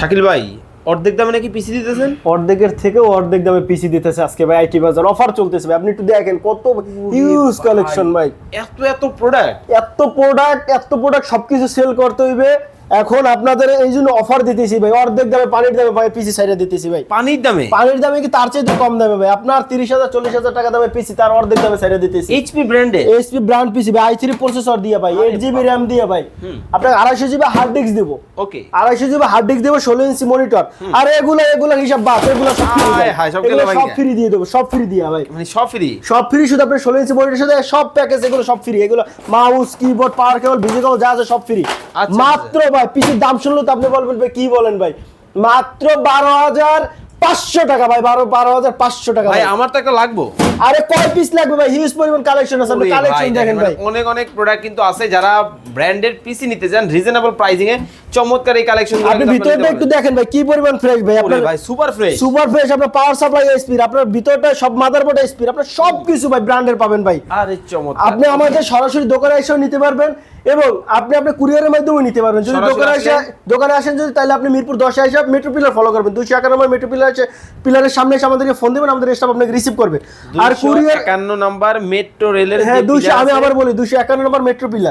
শাকিল ভাই অর্ধেক দামে নাকি পিসি দিতেছেন? অর্ধেকের থেকেও অর্ধেক দামে পিসি দিতেছে আজকে ভাই আইটি বাজার অফার চলতেছে ভাই। আপনি একটু দেখেন কত হিউজ কালেকশন ভাই এত এত প্রোডাক্ট এত প্রোডাক্ট এত প্রোডাক্ট সবকিছু সেল করতে হইবে। এখন আপনাদের এই জন্য অফার দিতেছি ভাই। অর্ধেক দামে পানির দামে ভাই পিসি সাইডে দিতেছি ভাই। পানির দামে? পানির দামে কি তার চাইতে কম দামে ভাই? আপনার তিরিশ হাজার চল্লিশ হাজার টাকা দামে পিসি তার অর্ধেক দামে সাইডে দিতেছি। এইচপি ব্র্যান্ডে এইচপি ব্র্যান্ড পিসি ভাই আই থ্রি প্রসেসর দিয়ে ভাই এইট জিবি র্যাম দিয়ে ভাই। আপনাকে আড়াইশো জিবি হার্ড ডিস্ক দিব। ওকে। আড়াইশো জিবি হার্ড ডিস্ক দেবো ষোলো ইঞ্চি মনিটর আর এগুলো এগুলো হিসাব বাদ এগুলো সব ফ্রি দিয়ে দেবো সব ফ্রি দিয়ে ভাই। মানে সব ফ্রি সব ফ্রি শুধু আপনার ষোলো ইঞ্চি মনিটর সাথে সব প্যাকেজ এগুলো সব ফ্রি এগুলো মাউস কিবোর্ড পাওয়ার কেবল কেবল যা আছে সব ফ্রি মাত্র ভাই পিসির দাম শুনলে তো আপনি বলবেন ভাই কি বলেন ভাই? মাত্র বারো হাজার পাঁচশো টাকা ভাই বারো বারো হাজার পাঁচশো টাকা ভাই আমার তো একটা লাগবো। আরে কয় পিস লাগবে ভাই? হিউজ পরিমাণ কালেকশন আছে আপনি কালেকশন দেখেন ভাই। অনেক অনেক প্রোডাক্ট কিন্তু আছে যারা ব্র্যান্ডেড পিসি নিতে চান রিজনেবল প্রাইসিং এ চমৎকার এই কালেকশন আপনি ভিতরটা একটু দেখেন ভাই কি পরিমাণ ফ্রেশ ভাই? আপনার ভাই সুপার ফ্রেশ সুপার ফ্রেশ আপনার পাওয়ার সাপ্লাই স্পিড আপনার ভিতরটা সব মাদারবোর্ড স্পিড আপনার সব কিছু ভাই ব্র্যান্ডের পাবেন ভাই। আরে চমৎকার। আপনি আমাদের সরাসরি দোকানে এসেও নিতে পারবেন। এবং আপনি আপনি কুরিয়ারের মাধ্যমে নিতে পারবেন। যদি দোকানে আসে দোকানে আসেন যদি তাহলে আপনি মিরপুর দশে আসে মেট্রো পিলার ফলো করবেন। দুশো একান্ন নম্বর মেট্রো পিলার আছে। পিলারের সামনে এসে আমাদেরকে ফোন দেবেন আমাদের স্টাফ আপনাকে রিসিভ করবে। আর কুরিয়ার একান্ন নম্বর মেট্রো রেলের হ্যাঁ দুশো আমি আবার বলি দুশো একান্ন নম্বর মেট্রো পিলার